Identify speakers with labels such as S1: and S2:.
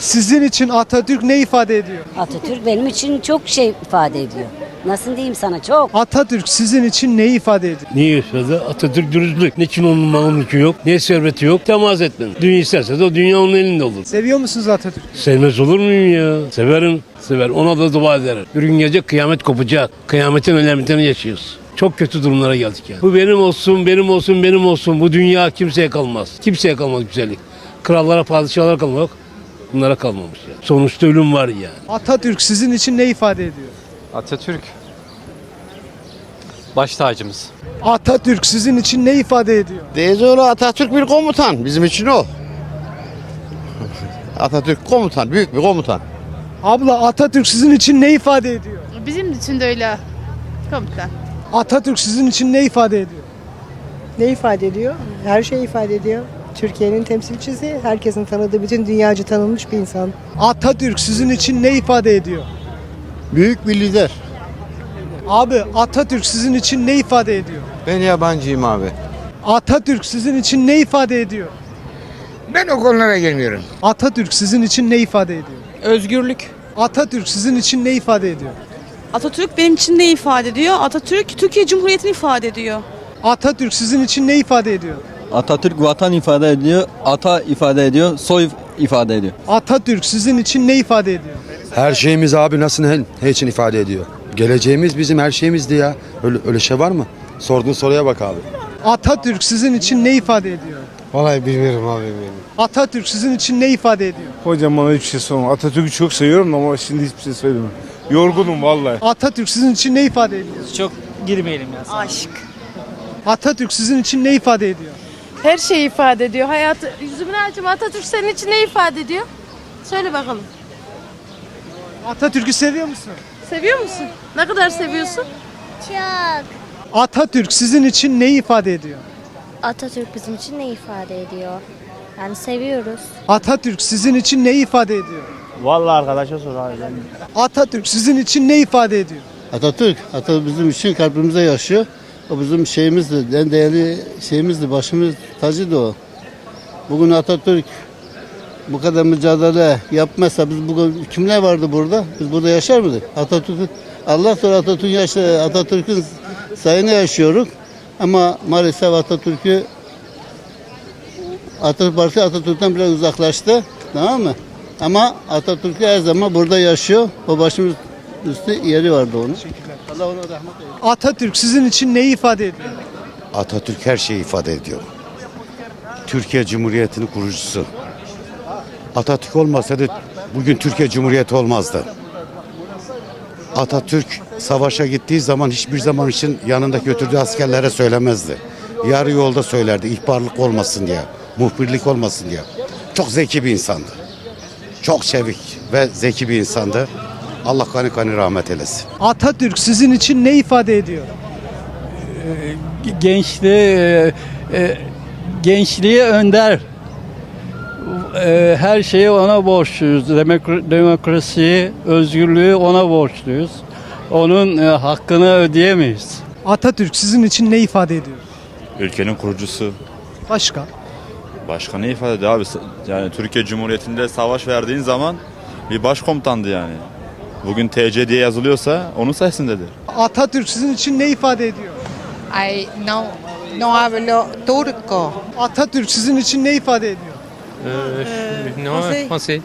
S1: Sizin için Atatürk ne ifade ediyor?
S2: Atatürk benim için çok şey ifade ediyor. Nasıl diyeyim sana çok.
S1: Atatürk sizin için ne ifade ediyor?
S3: Niye yaşadı? Atatürk dürüstlük. Niçin onun malının yok? Niye serveti yok? Temas etmem. Dünya isterse de o dünya onun elinde olur.
S1: Seviyor musunuz Atatürk?
S3: Sevmez olur muyum ya? Severim. Sever. Ona da dua ederim. Bir gün gelecek kıyamet kopacak. Kıyametin alametini yaşıyoruz. Çok kötü durumlara geldik ya. Bu benim olsun, benim olsun, benim olsun. Bu dünya kimseye kalmaz. Kimseye kalmaz güzellik. Krallara, padişahlara kalmak. Bunlara kalmamış ya. Sonuçta ölüm var yani.
S1: Atatürk sizin için ne ifade ediyor?
S4: Atatürk baş tacımız.
S1: Atatürk sizin için ne ifade ediyor?
S5: Dezoğlu Atatürk bir komutan. Bizim için o. Atatürk komutan, büyük bir komutan.
S1: Abla Atatürk sizin için ne ifade ediyor?
S6: Bizim için de öyle komutan.
S1: Atatürk sizin için ne ifade ediyor?
S7: Ne ifade ediyor? Her şeyi ifade ediyor. Türkiye'nin temsilcisi, herkesin tanıdığı, bütün dünyaca tanınmış bir insan.
S1: Atatürk sizin için ne ifade ediyor?
S5: Büyük bir lider.
S1: Abi Atatürk sizin için ne ifade ediyor?
S8: Ben yabancıyım abi.
S1: Atatürk sizin için ne ifade ediyor?
S8: Ben o konulara gelmiyorum.
S1: Atatürk sizin için ne ifade ediyor?
S9: Özgürlük.
S1: Atatürk sizin için ne ifade ediyor?
S9: Atatürk benim için ne ifade ediyor? Atatürk Türkiye Cumhuriyeti'ni ifade ediyor.
S1: Atatürk sizin için ne ifade ediyor?
S10: Atatürk vatan ifade ediyor, ata ifade ediyor, soy ifade ediyor.
S1: Atatürk sizin için ne ifade ediyor?
S8: Her şeyimiz abi nasıl ne, ne için ifade ediyor? Geleceğimiz bizim her şeyimizdi ya. Öyle, öyle şey var mı? Sorduğun soruya bak abi.
S1: Atatürk sizin için ne ifade ediyor?
S8: Vallahi bilmiyorum abi benim.
S1: Atatürk sizin için ne ifade ediyor?
S11: Hocam bana hiçbir şey sorma. Atatürk'ü çok seviyorum ama şimdi hiçbir şey söylemem. Yorgunum vallahi.
S1: Atatürk sizin için ne ifade ediyor?
S4: Çok girmeyelim ya.
S9: Aşk.
S1: Atatürk sizin için ne ifade ediyor?
S6: Her şeyi ifade ediyor. Hayatı, yüzümün açım Atatürk senin için ne ifade ediyor? Söyle bakalım.
S1: Atatürk'ü seviyor musun?
S6: Seviyor musun? Ne kadar seviyorsun?
S1: Atatürk sizin için ne ifade ediyor?
S12: Atatürk bizim için ne ifade ediyor? Yani seviyoruz.
S1: Atatürk sizin için ne ifade ediyor?
S4: Vallahi arkadaşa sor abi.
S1: Atatürk sizin için ne ifade ediyor?
S5: Atatürk, Atatürk bizim için kalbimize yaşıyor. O bizim şeyimizdi, en değerli şeyimizdi, başımız tacıydı o. Bugün Atatürk bu kadar mücadele yapmazsa biz bugün kimler vardı burada? Biz burada yaşar mıydık? Atatürk, Allah sonra Atatürk'ün yaşa, Atatürk'ün sayını yaşıyoruz. Ama maalesef Atatürk'ü Atatürk Parti Atatürk'ten biraz uzaklaştı. Tamam mı? Ama Atatürk her zaman burada yaşıyor. O başımız üstü yeri vardı onun. Allah ona rahmet eylesin.
S1: Atatürk sizin için ne ifade ediyor?
S5: Atatürk her şeyi ifade ediyor. Türkiye Cumhuriyeti'nin kurucusu. Atatürk olmasaydı bugün Türkiye Cumhuriyeti olmazdı. Atatürk savaşa gittiği zaman hiçbir zaman için yanında götürdüğü askerlere söylemezdi. Yarı yolda söylerdi ihbarlık olmasın diye, muhbirlik olmasın diye. Çok zeki bir insandı. Çok çevik ve zeki bir insandı. Allah kanı kanı rahmet eylesin.
S1: Atatürk sizin için ne ifade ediyor?
S10: Gençliği, e, gençliği önder. E, her şeyi ona borçluyuz. Demok- Demokrasiyi, özgürlüğü ona borçluyuz. Onun e, hakkını ödeyemeyiz.
S1: Atatürk sizin için ne ifade ediyor?
S13: Ülkenin kurucusu.
S1: Başka?
S13: Başka ne ifade ediyor abi? Yani Türkiye Cumhuriyeti'nde savaş verdiğin zaman bir başkomutandı yani. Bugün TC diye yazılıyorsa onun sayesindedir.
S1: Atatürk sizin için ne ifade ediyor?
S9: Ay no no hablo turco.
S1: Atatürk sizin için ne ifade ediyor?
S4: No, Fransız.